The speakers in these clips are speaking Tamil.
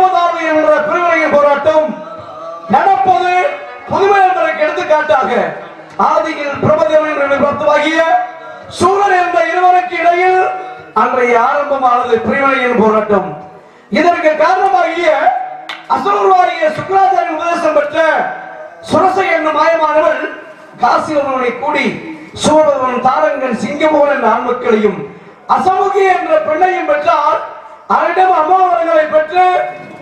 காழ்ப்புணர்ச்சிகள் என்ற பிரிவினையின் போராட்டம் நடப்பது புதுமை என்பதற்கு எடுத்துக்காட்டாக ஆதியில் பிரபதேவன் என்று பத்துவாகிய சூழல் என்ற இருவருக்கு இடையில் அன்றைய ஆரம்பமானது பிரிவினையின் போராட்டம். இதற்கு காரணமாகிய அசுரவாகிய சுக்கராச்சாரிய உபதேசம் பெற்ற சுரசை என்னும் மாயமானவள் காசிவனை கூடி சூழவன் தாரங்கன் சிங்கமோன் என்ற ஆண்மக்களையும் அசமுகி என்ற பெண்ணையும் பெற்றால் அவரிடம் அம்மாவரங்களை பெற்று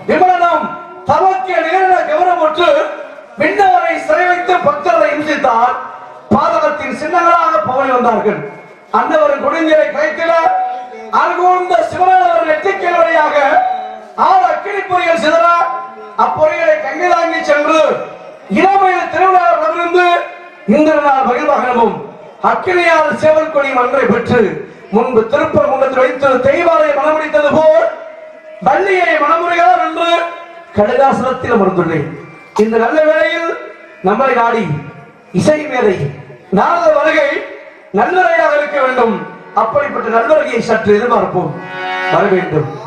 விமலனம் தமக்கு நிகழ்ந்த கவனமுற்று விண்ணவரை சிறை வைத்து பக்தர்களை இம்சித்தார் பாதகத்தின் சின்னங்களாக பவனி வந்தார்கள். அன்னவரின் குடிஞ்சலை கைத்தில அருகூர்ந்த சிவனவர் நெற்றிக்கல் வழியாக ஆறு அக்கினி பொறிகள் சிதற அப்பொறிகளை கங்கை தாங்கி சென்று இளமையில் திருவிழாவிடமிருந்து இந்திர நாள் மகிழ்மகனமும் அக்கினியால் சேவல் கொடியும் அன்றை பெற்று முன்பு திருப்பர் முகத்தில் வைத்து தெய்வாலயம் மனமுடித்தது போல் வள்ளியை மனமுறையார் என்று கடிதாசனத்தில் அமர்ந்துள்ளேன். இந்த நல்ல வேளையில் நம்மளை நாடி இசை மேதை நாரத வருகை நல்லறையாக இருக்க வேண்டும். அப்படிப்பட்ட நல்லவரையை சற்று எதிர்பார்ப்போம். வர வேண்டும்.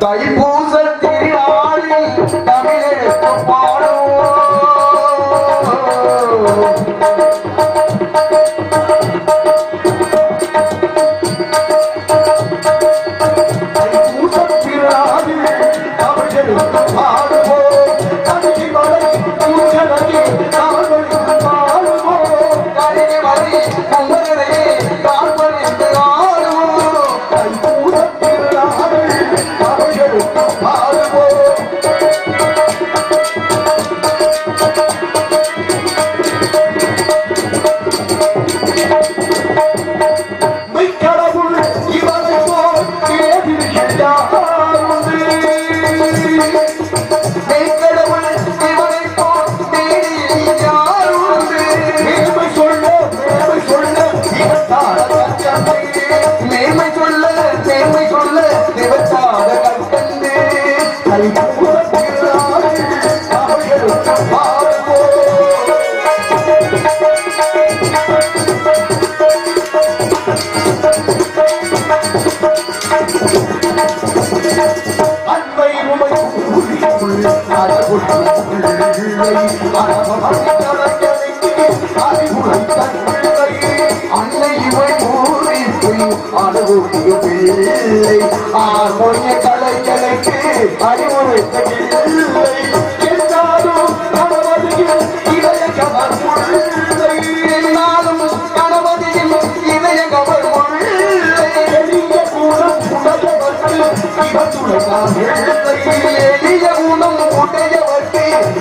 தைப்பூச அன்னை இவை ஊரில் அழகுடைய பிள்ளை அறிவுரைத்த கணவதியில் இதய கவர் முள்ளை கணவதியில் இதய கவர் முள்ளை எளிய கூடம் இவன் துணைதான் எளிய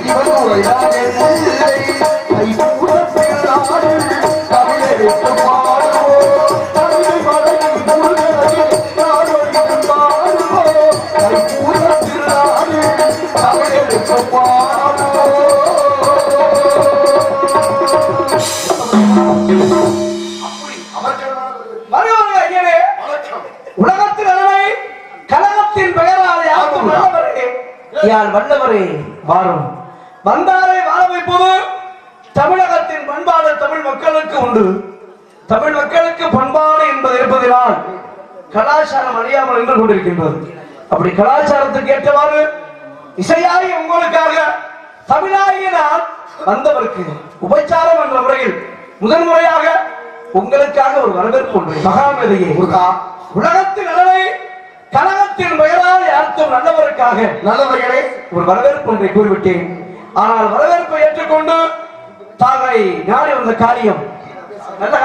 இவன் வந்தாரை வாரும். வந்தாரை வாழ வைப்பது தமிழகத்தின் பண்பாடு தமிழ் மக்களுக்கு உண்டு. தமிழ் மக்களுக்கு பண்பாடு என்பது இருப்பதினால் கலாச்சாரம் அறியாமல் நின்று கொண்டிருக்கின்றது. அப்படி கலாச்சாரத்துக்கு ஏற்றவாறு இசையாகி உங்களுக்காக தமிழாகினால் வந்தவருக்கு உபச்சாரம் என்ற முறையில் முதன்முறையாக உங்களுக்காக ஒரு வரவேற்பு ஒன்று மகாமேதையே உலகத்தின் அளவை கழகத்தின் யார்த்தும் நல்லவருக்காக நல்லவர்களே ஒரு வரவேற்பு ஒன்றை கூறிவிட்டேன். ஆனால் வரவேற்பை ஏற்றுக்கொண்டு தாங்களை நாடி வந்த காரியம். நல்ல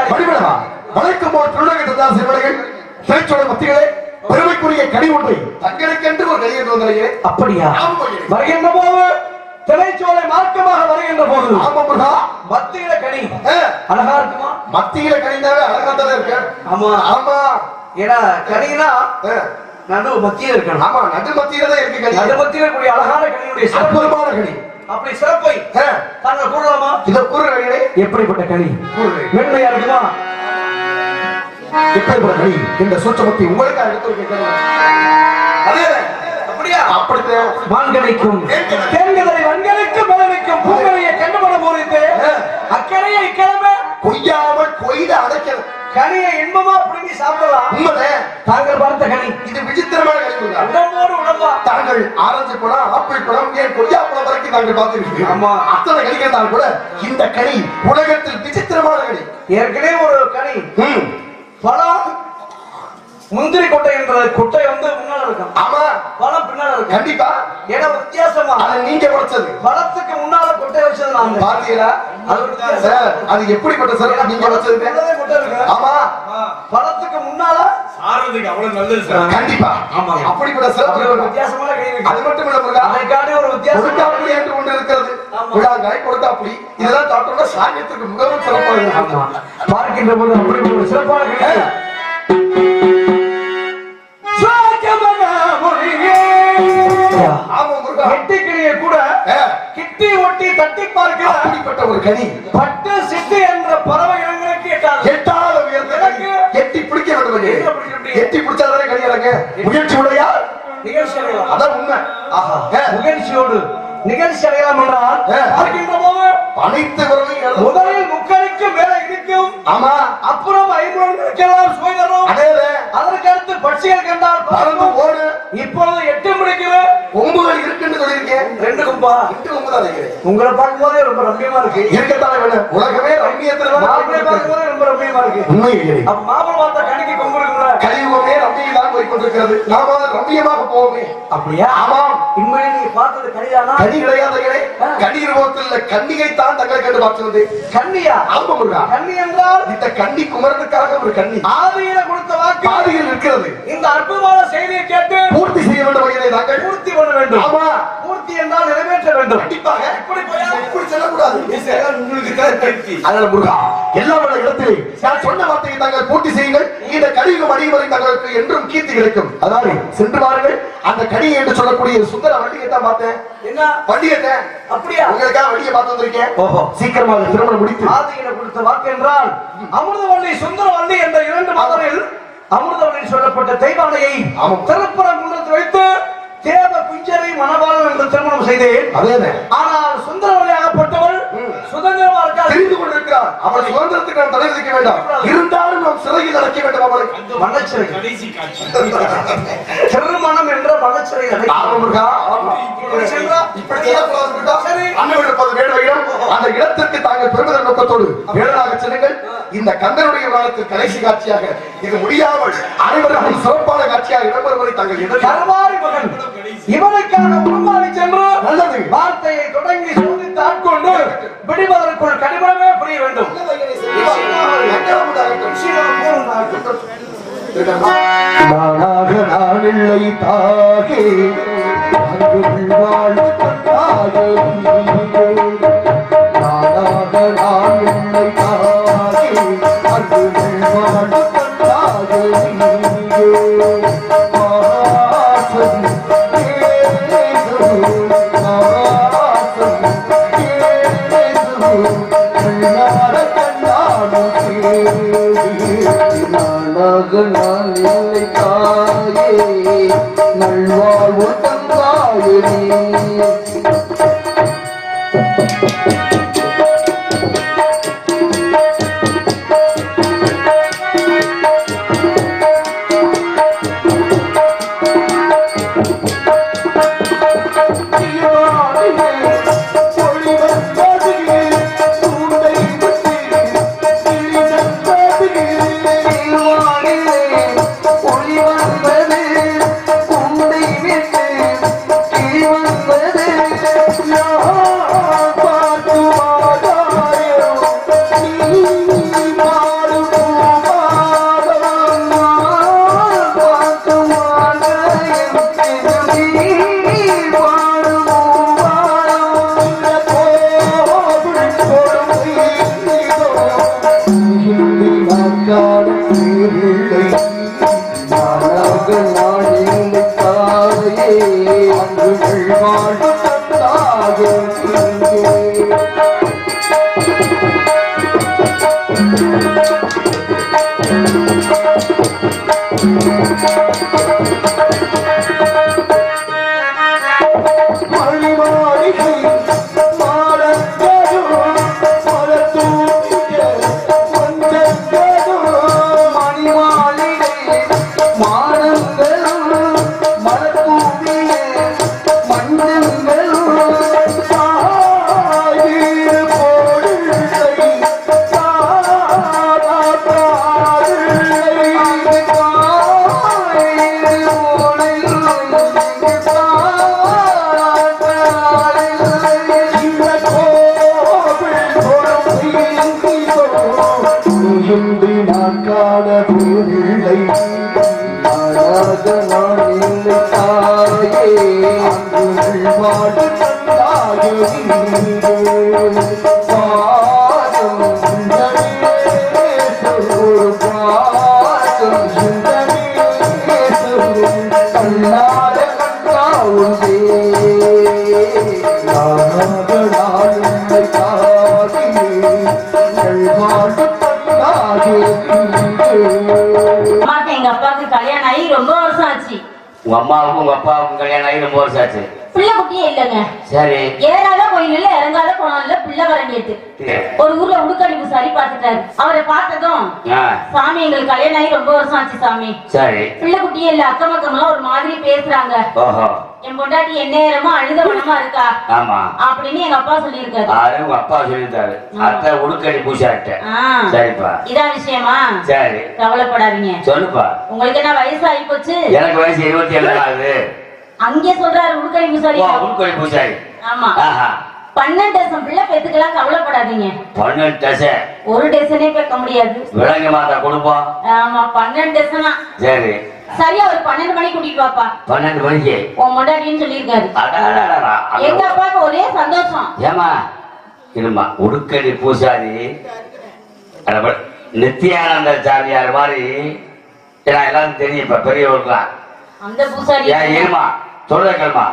வழக்கம் போல் திருநகர் சிறுவனைகள் திரைச்சோலை மத்திகளே பெருமைக்குரிய கனி ஒன்றை. தங்களுக்கென்று ஒரு கனியை தோன்றையே அப்படியா? ஆமாம் ஐயனே. வருகின்ற போது திரைச்சோலை மார்க்கமாக வருகின்ற போது ஆமா முருகா. மத்தியில கனி. அழகா இருக்குமா? மத்தியில கனிந்தாவே அழகாத்தான் இருக்கு. ஆமா. ஆமா. ஏன்னா கனினா நடு மத்தியில இருக்கணும். ஆமா நடு மத்தியில தான் இருக்கு நடு மத்தியில இருக்கக்கூடிய அழகான கனியுடைய அற்புதமான கனி. அப்படி சிறப்பை தாங்கள் கூறலாமா? இதை கூறுறீங்களே எப்படிப்பட்ட கனி? மென்மையா இருக்குமா? எப்படிப்பட்ட கனி? இந்த சூட்சமத்தை உங்களுக்காக எடுத்து அதே அப்படி அப்படியா? அப்படித்தான். மான்களைக்கும் தென்கதரை வன்களைக்கும் மலனுக்கும் பூங்களையை கண்டுபட போரித்து அக்கறையை இக்கிழமை கொய்யாமல் கொய்த அடைக்கணும். கனியை இன்பமா பிடுங்கி சாப்பிடலாம். உண்மைதான் தாங்கள் பார்த்த கனி இது விசித்திரமான கழிவுங்க உடம்போடு உடம்பா தாங்கள் ஆரஞ்சு பழம் ஆப்பிள் பழம் ஏன் கொய்யா பழம் வரைக்கும் தாங்கள் பார்த்திருக்கீங்க ஆமா. அத்தனை கணிகள் கூட இந்த கனி உலகத்தில் விசித்திரமான கனி. ஏற்கனவே ஒரு கனி. ம். பழம் முந்திரி கொட்டை என்ற கொட்டை வந்து முன்னால இருக்கும். ஆமா. பழம் பின்னால இருக்கும். கண்டிப்பா. ஏன்னா வித்தியாசமா. அது நீங்க உடைச்சது பழத்துக்கு முன்னால கொட்டை வச்சது நாங்க பாத்தீங்களா. சார் அது எப்படிப்பட்ட சிறப்பு நீங்க வச்சது இருக்கு ஆமா. பழத்துக்கு முன்னால? சாரதுக்கு அவ்வளவு நல்லது சார். கண்டிப்பா. ஆமா. அப்படிப்பட்ட அப்படி சிறப்பு ஒரு. வித்தியாசமான அது மட்டும் இல்ல முருகா. அதைக்காண்டி ஒரு வித்தியாசம் என்று ஒன்று இருக்கிறது. ஆமா. விழாங்காய் கொடுக்காப்புளி இதெல்லாம் சாப்பிட்டோம்னா சாங்கியத்துக்கு மிகவும் சிறப்பாக பார்க்கின்ற போது அப்படி ஒரு சிறப்பான வெட்டுக்கிளியை கூட கிட்டி ஒட்டி தட்டி பார்க்கிற அப்படிப்பட்ட ஒரு கனி. பட்டு சிட்டு என்ற பறவை இனங்களுக்கு எட்டாது எட்டாத உயர்ந்த எட்டி பிடிக்க வேண்டும்? எட்டி பிடிச்சாதானே கனி இறங்க. முயற்சி உடையார். நிகழ்ச்சி அதான் உண்மை. ஆஹா. நிகழ்ச்சியோடு நிகழ்ச்சி அடையலாம் என்றால் ஏ. பார்க்கின்ற போது அனைத்து விரலையும். முதலில் முக்கணிக்கு மேல இடிக்கும். ஆமா. அப்புறம் ஐம்புலன்களுக்கெல்லாம் சுவை தரும் அதே அதற்கு அடுத்து பட்சிகள் கண்டால் பறந்து. ஓடு. இப்பொழுது எட்டு முடிக்கிற கொம்புகள் இருக்குன்னு சொல்லியிருக்கேன் ரெண்டு கும்பா. ரெண்டு கொம்பு தான் உங்களை பார்க்கும்போதே ரொம்ப ரம்மியமா இருக்கு. இருக்கத்தானே வேணும் உலகமே ரம்மியத்துல பார்க்கும்போதே ரொம்ப ரம்மியமா இருக்கு. உண்மை பார்த்த கணிக்கு கொம்பு இருக்குல்ல கலியுகமே ரம்மியில் தான் போய் கொண்டிருக்கிறது நாம ரம்மியமாக போவோமே. அப்படியா? ஆமாம். நீங்க பார்த்தது கனிதானா? கனி கிடையாதே கண்ணி ரூபத்தில் கண்ணிகை தான் தங்களை கண்டு பார்த்தது கன்னியா? ஆமா முருகா கன்னி என்றால்? இந்த கண்ணி குமரனுக்காக ஒரு கண்ணி ஆதியில கொடுத்த வாக்கு. பாதியில் இருக்கிறது. இந்த அற்புதமான செய்தியை கேட்டு பூர்த்தி செய்ய வேண்டும் தாங்கள். பூர்த்தி பண்ண வேண்டும். ஆமா. பூர்த்தி என்றால் நிறைவேற்ற வேண்டும். கண்டிப்பாக. இப்படி சொன்ன வார்த்தையை தாங்கள் பூர்த்தி செய்யுங்கள். இந்த கடிகம் அடிவரை தங்களுக்கு என்றும் கீர்த்தி கிடைக்கும். அதாவது சென்று வாருங்கள். அந்த கடிகை என்று சொல்லக்கூடிய சுந்தர வண்டியை தான் பார்த்தேன். என்ன? வண்டியத்தை அப்படியா? உங்களுக்காக வண்டியை பார்த்து வந்திருக்கேன். ஓஹோ. சீக்கிரமாக திருமணம் முடித்து. ஆதியில கொடுத்த வாக்கு என்றால் அமிர்தவள்ளி சுந்தரவள்ளி என்ற இரண்டு மதரில் அமிர்தவள்ளி சொல்லப்பட்ட தெய்வானையை. திருப்பரங்குன்றத்தில் வைத்து தேவ குஞ்சரை மணவாளன் என்று திருமணம் செய்தேன். அதே ஆனால் இருக்காது கொண்டிருக்கிறார் அவள் சுதந்திரத்துக்கு நாம் தடை விதிக்க வேண்டாம். இருந்தாலும் நாம் சிறையில் அடைக்க வேண்டும் மனச்சிறை. திருமணம் என்ற மனச்சிறை அந்த இடத்திற்கு தாங்கள் பெறுவதன் நோக்கத்தோடு வேடனாக செல்லுங்கள். இந்த கந்தனுடைய விழாவுக்கு கடைசி காட்சியாக இது முடியாமல் அனைவரும் சிறப்பான காட்சியாக இடம்பெறுவதை தாங்கள் கருமாரி மகன். இவனுக்காக உருமாறி சென்று நல்லது. வார்த்தையை தொடங்கி சோதித்து ஆட்கொண்டு விடுவதற்குள் கடிமனமே புரிய வேண்டும் நானாக நான் இல்லை தாகே அங்கு உங்க அப்பாவுக்கும் கல்யாணம் ஆகி ரொம்ப வருஷம் ஆச்சு. பிள்ளை குட்டியே இல்லைங்க. சரி. ஏறாத கோயில் இல்ல இறங்காத குளம் இல்ல பிள்ளை வர நேத்து. ஒரு ஊர்ல உடுக்கடிப்பு சரி பார்த்துட்டாரு. அவரை பார்த்ததும் சாமி எங்களுக்கு கல்யாணம் ஆகி ரொம்ப வருஷம் ஆச்சு சாமி. சரி. பிள்ளை குட்டியே இல்ல அக்கம் பக்கம்லாம் ஒரு மாதிரி பேசுறாங்க. என் பொண்டாட்டி என்ன நேரமும் அழுத மனமா இருக்கா? ஆமா. அப்படின்னு எங்க அப்பா சொல்லியிருக்காரு. அது உங்க அப்பா சொல்லியிருந்தாரு. அத்தை உடுக்கடி பூசாட்ட சரிப்பா. இதான் விஷயமா? சரி. கவலைப்படாதீங்க. சொல்லுப்பா. உங்களுக்கு என்ன வயசு ஆகி போச்சு? எனக்கு வயசு இருபத்தி ஏழு ஆகுது. அங்கே சொல்றாரு உடுக்கடிப்பு சரி ஓ, உடுக்கடி பூசாரி. ஆமா. ஆஹா. பன்னெண்டு டசன் பிள்ளை பெத்துக்கலாம் கவலைப்படாதீங்க. பன்னெண்டு டசை ஒரு டசனே பெக்க முடியாது. விலங்கு மாதா குடும்பம் ஆமா பன்னெண்டு டசனா. சரி. சரியா ஒரு பன்னெண்டு மணிக்கு கூட்டிட்டு வாப்பா. பன்னெண்டு மணிக்கு? உன் முண்டாட்டின்னு சொல்லியிருக்காரு. எங்க அப்பாவுக்கு ஒரே சந்தோஷம். ஏமா இருமா உடுக்கடி பூசாரி. நித்யானந்த சாமியார் மாதிரி. ஏன்னா எல்லாரும் தெரியும் இப்ப பெரியவர்களுக்குலாம் அந்த பூசாரி ஏன் இருமா சொல்ற கேள்மா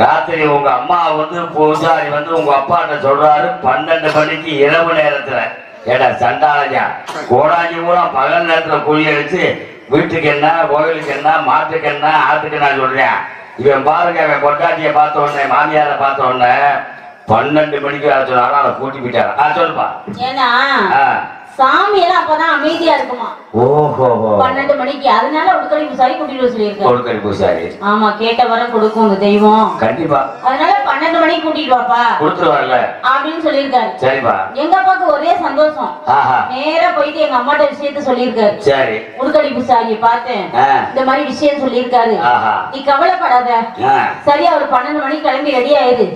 ராத்திரி உங்க அம்மா வந்து பூசாரி வந்து உங்க அப்பாட்ட சொல்றாரு பன்னெண்டு மணிக்கு இரவு நேரத்துல. ஏடா சண்டாளையா கோடாஞ்சி பூரா பகல் நேரத்துல குழி அடிச்சு வீட்டுக்கு என்ன கோயிலுக்கு என்ன மாட்டுக்கு என்ன ஆட்டுக்கு நான் சொல்றேன் இவன் பாருங்க இவன் பொட்டாட்டிய பார்த்த உடனே மாமியார பார்த்த உடனே பன்னெண்டு மணிக்கு வர சொன்னாலும் அதை கூட்டி போயிட்டாரு ஆ சொல்லுப்பா. சாமி எல்லாம் அப்பதான் அமைதியா இருக்குமா? ஓஹோ. பன்னெண்டு மணிக்கு. அதனால உடுக்கடி பூசாரி கூட்டிட்டு வர சொல்லியிருக்காரு. கொடுக்கறி பூசாரி. ஆமா கேட்ட வரம் கொடுக்கும் உங்க தெய்வம். கண்டிப்பா. அதனால பன்னெண்டு மணிக்கு கூட்டிட்டு வாப்பா. கொடுத்துருவார்ல அப்படின்னு சொல்லியிருக்காரு. சரிப்பா. எங்க அப்பாவுக்கு ஒரே சந்தோஷம். நேரா போயிட்டு எங்க அம்மாட்ட விஷயத்த சொல்லியிருக்காரு. சரி. உடுக்கடி பூசாரியை பார்த்தேன். இந்த மாதிரி விஷயம் சொல்லியிருக்காரு. நீ கவலைப்படாத. சரியா ஒரு பன்னெண்டு மணிக்கு கிளம்பி ரெடி ஆயிரு.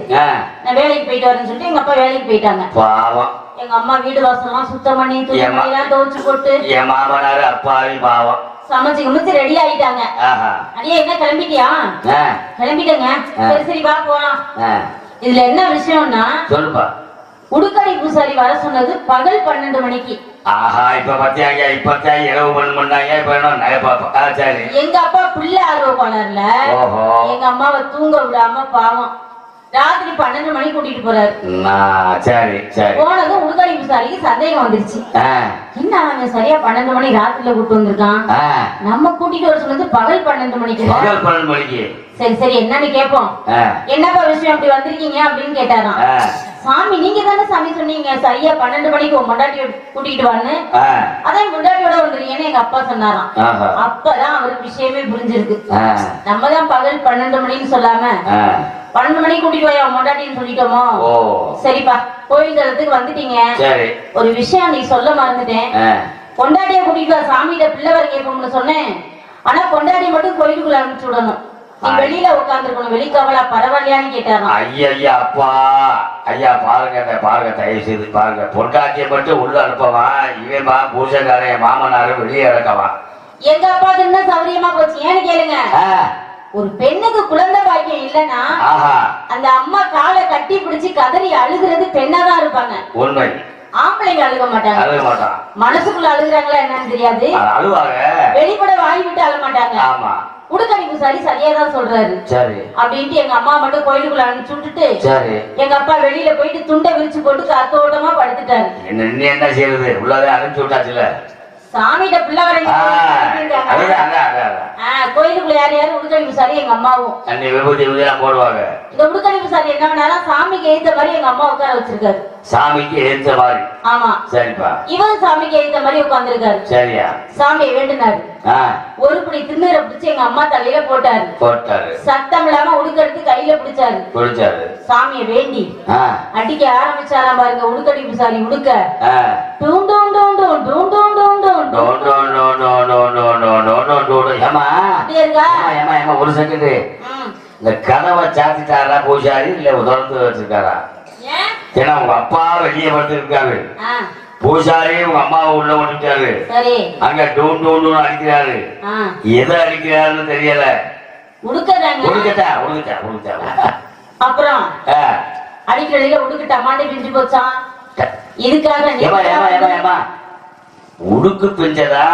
நான் வேலைக்கு போயிட்டு வரேன்னு சொல்லிட்டு எங்க அப்பா வேலைக்கு போயிட்டாங்க. பாவம். எங்க அம்மா வீடு வாசல்லாம் சுத்தம் பண்ணி துணி ஏம்மா? எல்லாம் துவைச்சு போட்டு என் மாமனார் அப்பாவி பாவம். சமைச்சு கிமைச்சு ரெடி ஆயிட்டாங்க. ஆஹா. அடியே என்ன கிளம்பிட்டியா? கிளம்பிட்டேங்க. சரி சரி வா போலாம். இதுல என்ன விஷயம்னா சொல்லுப்பா. உடுக்கடை பூசாரி வர சொன்னது பகல் பன்னெண்டு மணிக்கு. ஆஹா இப்ப பத்தியாங்க இப்பத்தான் இரவு பண்ண பண்ணாங்க இப்ப என்ன நகை பாப்பா சரி. எங்க அப்பா பிள்ளை ஆர்வ கோளாறுல ஓஹோ. எங்க அம்மாவை தூங்க விடாம பாவம். ராத்திரி பன்னெண்டு மணிக்கு கூட்டிட்டு போறாரு. நான் சரி சரி. போனதும் உடுக்கடை பூசாரிக்கு சந்தேகம் வந்துருச்சு. என்ன அவன் சரியா பன்னெண்டு மணி ராத்திரில கூட்டு வந்திருக்கான்? நம்ம கூட்டிட்டு வர சொன்னது பகல் பன்னெண்டு மணிக்கு. பகல் பன்னெண்டு மணிக்கு. சரி சரி என்னன்னு கேட்போம் என்னப்பா விஷயம் அப்படி வந்திருக்கீங்க அப்படின்னு கேட்டாராம். சாமி நீங்க தானே சாமி சொன்னீங்க? சரியா பன்னெண்டு மணிக்கு உன் முண்டாட்டி கூட்டிட்டு வான்னு. அதான் முண்டாட்டியோட வந்துருக்கீங்கன்னு எங்க அப்பா சொன்னாராம். அப்பதான் அவருக்கு விஷயமே புரிஞ்சிருக்கு. நம்ம தான் பகல் பன்னெண்டு மணின்னு சொல்லாம பன்னெண்டு மணிக்கு கூட்டிட்டு போய் அவன் முண்டாட்டின்னு சொல்லிட்டோமோ? சரிப்பா கோயில் தளத்துக்கு வந்துட்டீங்க ஒரு விஷயம் நீ சொல்ல மறந்துட்டேன். ஆ, பொண்டாட்டிய கூட்டிட்டு வா சாமியிட பிள்ளை வர கேட்போம்னு சொன்னேன். ஆனா பொண்டாட்டி மட்டும் கோயிலுக்குள்ள அனுப்பிச்சு விடணும். நீ வெளியில உட்காந்துருக்கணும் வெளிக்கவலா பரவாயில்லையான்னு கேட்டாராம். ஐயா அப்பா. ஐயா பாருங்க பாருங்க தயவு செய்து பாருங்க. பொண்டாட்டியை மட்டும் உள்ள அனுப்பவான் இவன் மா பூஜைக்காரன் என் மாமனாரு வெளியே இறக்கவான் எங்க அப்பாவுக்கு என்ன சௌரியமா போச்சு? ஏன்னு கேளுங்க. ஒரு பெண்ணுக்கு குழந்தை பாக்கியம் இல்லைன்னா ஆஹா. அந்த அம்மா காலை கட்டி பிடிச்சு கதறி அழுகிறது பெண்ணாதான் இருப்பாங்க. உண்மை. ஆம்பளைங்க அழுக மாட்டாங்க. அழுக மாட்டான். மனசுக்குள்ள அழுகுறாங்களா என்னன்னு தெரியாது. அழுவாங்க. வெளிப்பட வாய் விட்டு அழ மாட்டாங்க. ஆமா. உடுக்கடி பூசாரி சரியா தான் சொல்றாரு. சரி. அப்படின்ட்டு எங்க அம்மா மட்டும் கோயிலுக்குள்ள அனுப்பிச்சு விட்டுட்டு சரி. எங்க அப்பா வெளியில போயிட்டு துண்டை விரிச்சு போட்டு காத்தோட்டமா படுத்துட்டாரு. என்ன என்ன செய்யறது? உள்ளதே அனுப்பிச்சு விட்டாச்சுல. சாமிகிட்ட பிள்ளை கோயிலுக்குள்ள யார் யாரும் உடுக்கடி பூசாரி எங்க அம்மாவும். அன்னி விபூதி விபூதியெல்லாம் போடுவாங்க. இந்த உடுக்கடி பூசாரி என்ன பண்ணாலும் சாமிக்கு ஏத்த மாதிரி எங்க அம்மா உட்கார வச்சிருக்காரு. சாமிக்கு ஏத்த மாதிரி. ஆமா. சரிப்பா. இவன் சாமிக்கு ஏத்த மாதிரி உட்கார்ந்திருக்காரு. சரியா. சாமியை வேண்டுனாரு. ஒரு பிடி திண்ணூரை பிடிச்சு எங்க அம்மா தலையில போட்டாரு. போட்டாரு. சத்தம் இல்லாம உடுக்கெடுத்து கையில பிடிச்சாரு. குடிச்சாரு சாமியை வேண்டி அடிக்க ஆரம்பிச்சாராம் பாருங்க உடுக்கடி பூசாரி உடுக்க டூம் டூம் டூம் டூம் டூம் டூம் நோ நோ நோ நோ நோ நோ நோ நோ நோ நோ நோ ஏமா இருக்கா ஏமா ஏமா ஒரு செகண்ட். இந்த கதவை சாத்திட்டாரா பூஜாரி இல்ல திறந்து வச்சிருக்காரா ஏன் ஏன்னா உங்க அப்பா வெளியே படுத்திருக்காரு ஆ, பூஜாரி உங்க அம்மாவை உள்ள விட்டுட்டாரு சரி அங்க டூன் டூன் அடிக்கிறாரு ஆ எதை அடிக்கிறாருன்னு தெரியல உடுக்கதாங்க உடுக்கட்டா உடுக்கட்டா உடுக்கட்டா அப்புறம். அடிக்கடியில உடுக்கிட்ட அம்மாண்ட பிஞ்சு போச்சான் இதுக்காக உடுக்கு பிஞ்சதா?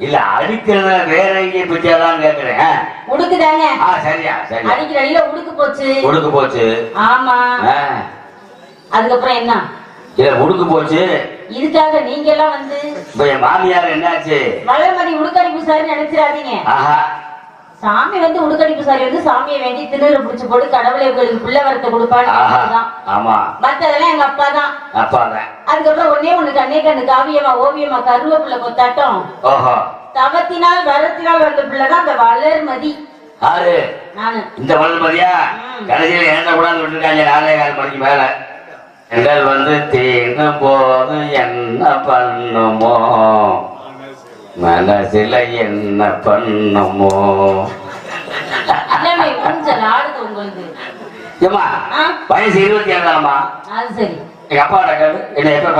இல்ல அடிக்கிறத வேற எங்கேயும் பிஞ்சதான்னு கேக்குறேன். உடுக்குதாங்க ஆ சரியா சரியா. அடிக்கிற அடியில உடுக்கு போச்சு. உடுக்கு போச்சு. ஆமா. அதுக்கப்புறம் என்ன? இல்ல உடுக்கு போச்சு. இதுக்காக நீங்க எல்லாம் வந்து இப்ப என் மாமியார் என்னாச்சு? வளர்மதி உடுக்கடிப்பு சாரி நினைச்சிடாதீங்க. ஆஹா. சாமி வந்து உடுக்கடிப்பு சாரி வந்து சாமியை வேண்டி திணறு புடிச்சு போட்டு கடவுளை உங்களுக்கு பிள்ளை வரத்தை கொடுப்பான்னு ஆமா. மத்ததெல்லாம் எங்க அப்பா தான். அப்பா தான் அதுக்கப்புறம் ஒன்னே ஒண்ணு கண்ணே கண்ணு காவியமா ஓவியமா கருவேப்பிள்ளை கொத்தாட்டம். தவத்தினால் வரத்தினால் வந்த பிள்ளை தான் அந்த வளர்மதி. ஆறு நானு. இந்த வளர்மதியா? கடைசியில என்ன கூடாது விட்டுருக்காங்க நாலே கால் மணிக்கு மேல? எங்கள் வந்து தீண்டும் போது என்ன பண்ணுமோ? மனசுல என்ன பண்ணுமோ? ஏமா? வயசு இருபத்தி ஏழாமா அது சரி. எங்க அப்பா கேளு என்ன எப்ப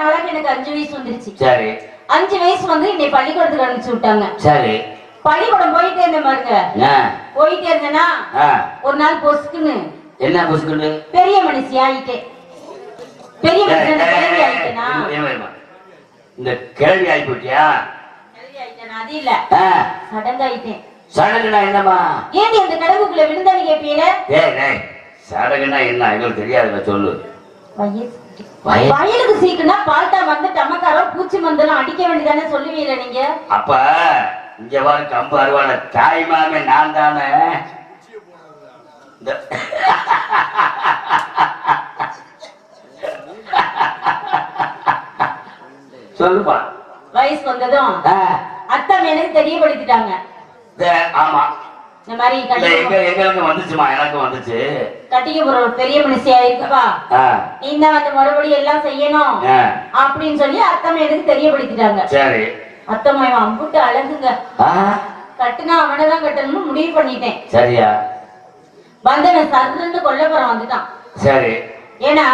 நாளைக்கு எனக்கு அஞ்சு வயசு வந்துருச்சு. சரி. அஞ்சு வயசு வந்து என்னை பள்ளிக்கூடத்துக்கு அனுப்பிச்சு விட்டாங்க. சரி. பள்ளிக்கூடம் போயிட்டே இருந்தேன் பாருங்க. போயிட்டே இருந்தேன்னா ஒரு நாள் பொசுக்குன்னு. என்ன புசுக்குண்டு பெரிய மனுஷி ஆயிட்டேன். பெரிய மனுஷன் இந்த கிழவி ஆகி போட்டியா சடங்காயிட்டேன். சடங்குனா என்னம்மா? ஏண்டி அந்த கடவுக்குள்ள விழுந்தான்னு கேப்பீல ஏய் சடங்குனா என்ன? எங்களுக்கு தெரியாதுல சொல்லு. வயலுக்கு சீக்குனா பால்டா வந்து டமக்காரம் பூச்சி மந்தெல்லாம் அடிக்க வேண்டியதானே சொல்லுவீல நீங்க? அப்ப இங்க வர கம்பு அருவான தாய் மாமே நான் தானே சொல்லுப்பா. வயசு வந்ததும் ஆ, அத்தம் எனக்கு தெரியப்படுத்திட்டாங்க. ஆமா. இந்த மாதிரி எங்களுக்கு வந்துச்சுமா எனக்கு வந்துச்சு. கட்டிக்க போற ஒரு பெரிய மனுஷியா இருக்குப்பா. ஆ, நீ தான் வந்து மறுபடியும் எல்லாம் செய்யணும் அப்படின்னு சொல்லி அத்தம் எனக்கு தெரியப்படுத்திட்டாங்க. சரி. அத்தம்மா இவன் அம்புட்டு அழகுங்க. கட்டுனா அவனைதான் கட்டணும்னு முடிவு பண்ணிட்டேன். சரியா. வந்தவன் சர்ன்னு கொல்லப்புறம் வந்துட்டான். சரி. ஏன்னா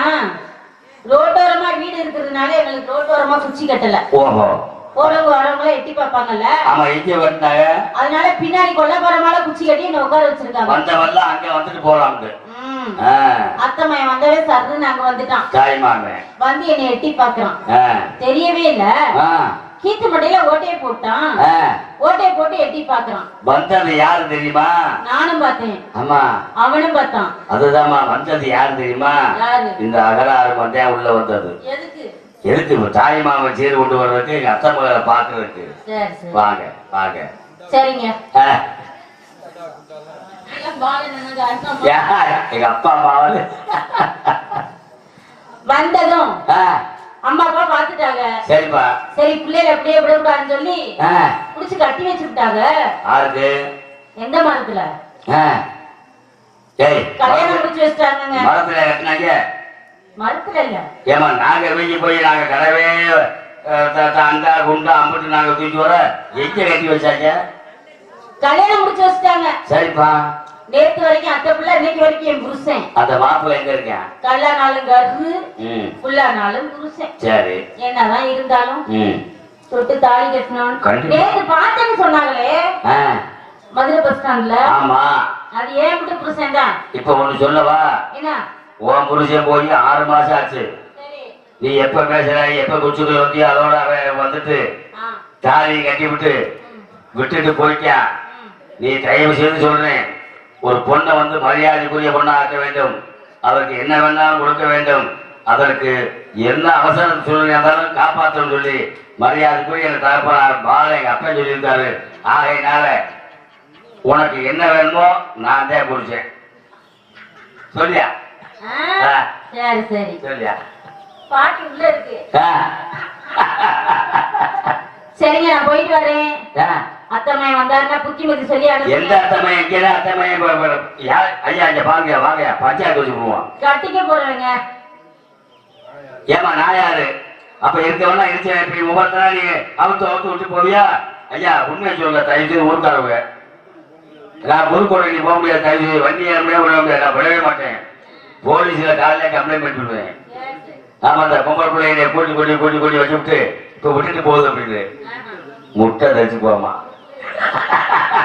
ரோட்டோரமா வீடு இருக்கிறதுனால எங்களுக்கு ரோட்டோரமா குச்சி கட்டல. ஓஹோ. போறவங்க வரவங்கள எட்டி பார்ப்பாங்கல்ல? ஆமா இங்க வந்தாங்க? அதனால பின்னாடி கொல்லப்புறமால குச்சி கட்டி என்ன உட்கார வச்சிருக்காங்க. வந்தவெல்லாம் அங்க வந்துட்டு. ஆ, அத்தம்மாயன் வந்தவே சர்ன்னு அங்க வந்துட்டான். வந்து என்னை எட்டி பாக்குறான் தெரியவே இல்ல. கீத்து மண்டையில ஓட்டையை போட்டான். ஓட்டையை போட்டு எட்டி பாக்குறான் வந்தது யாரு தெரியுமா? நானும் பார்த்தேன். ஆமா அவனும் பார்த்தான். அதுதாம்மா வந்தது யாரு தெரியுமா? இந்த அகராறு மந்தையா உள்ள வந்தது. எதுக்கு? எதுக்கு தாய் மாமன் சீர் கொண்டு வர்றதுக்கு எங்க அத்தை மகளை பாக்குறதுக்கு வாங்க வாங்க. சரிங்க? எங்க அப்பா அம்மாவது வந்ததும் அம்மா அப்பா பாத்துட்டாங்க சரிப்பா. சரி பிள்ளைகள் அப்படியே விடக்கூடாதுன்னு சொல்லி புடிச்சு கட்டி வச்சுட்டாங்க யாருக்கு? எந்த மரத்துல. ஏய் கல்யாணம் முடிச்சு வச்சுட்டாங்க மரத்துல கட்டினாங்க மரத்துல இல்ல. ஏமா நாங்க வீங்கி போய் நாங்க கடவே அண்டா குண்டா அம்பிட்டு நாங்க தூக்கி வர எங்க கட்டி வச்சாங்க? கல்யாணம் முடிச்சு வச்சுட்டாங்க. சரிப்பா. நேத்து வரைக்கும் அத்தை பிள்ளை இன்னைக்கு வரைக்கும் என் புருஷன். அந்த மாப்பிள்ளை எங்க இருக்கேன் கல்லா நாளும் கரு புல்லா நாளும் புருஷன். சரி. என்னதான் இருந்தாலும் தொட்டு தாலி கட்டணும். நேத்து பார்த்தேன்னு சொன்னாங்களே. மதுரை பஸ் ஸ்டாண்ட்ல ஆமா. அது ஏன் விட்டு புருஷன் தான்? இப்ப ஒண்ணு சொல்லவா? என்ன? உன் புருஷன் போய் ஆறு மாசம் ஆச்சு. நீ எப்ப பேசுற எப்ப குச்சுக்கள் வந்தியோ அதோட வந்துட்டு தாலி கட்டி விட்டு விட்டுட்டு போயிட்டான் நீ தயவு செய்து சொல்றேன். ஒரு பொண்ணை வந்து மரியாதைக்குரிய பொண்ணா ஆக்க வேண்டும். அதற்கு என்ன வேணாலும் கொடுக்க வேண்டும். அதற்கு என்ன அவசர சூழ்நிலை இருந்தாலும் காப்பாற்றணும் சொல்லி மரியாதைக்குரிய எங்க தகப்பனார் பால எங்க அப்பா சொல்லியிருக்காரு. ஆகையினால உனக்கு என்ன வேணுமோ நான் தான் குடிச்சேன். சொல்லியா. சரி சரி. சொல்லியா? பாட்டு உள்ள இருக்கு. சரிங்க நான் போயிட்டு வரேன். ஆ. அத்தம்மாய் வந்தாருன்னா புத்திமதி சொல்லி எந்த இங்கே அத்தமையும்? யார் ஐயா இங்க பாருங்க வாங்க. பஞ்சாயத்து வச்சு போவோம். கட்டிக்க போறேங்க ஏமா நான் யாரு? அப்ப இருக்கவனா இருச்சேன் இப்படி முகத்தனா நீ அவுத்து அவுத்து விட்டு போவியா? ஐயா உண்மையை சொல்லுங்க தயவு ஊருக்காரவங்க. நான் புதுக்கோட்டை நீ போக முடியாது தயவு வண்டி ஏறமே விட முடியாது நான் விடவே மாட்டேன். போலீஸ்ல காலையில கம்ப்ளைண்ட் பண்ணிவிடுவேன் ஆமா அந்த பொம்பளை பிள்ளைய கூட்டி கூட்டி கூட்டி கூட்டி வச்சு விட்டு இப்ப விட்டுட்டு போகுது அப்படின்னு. முட்டை தச்சு போமா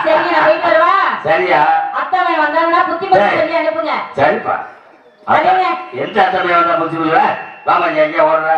சரிங்க நான் போயிட்டு வரவா சரியா அத்தனை வந்தாங்கன்னா புத்திமதி டேய். சொல்லி அனுப்புங்க. சரிப்பா. எந்த அத்தமையா வந்தா புத்தி வாமா எங்க ஓடுற.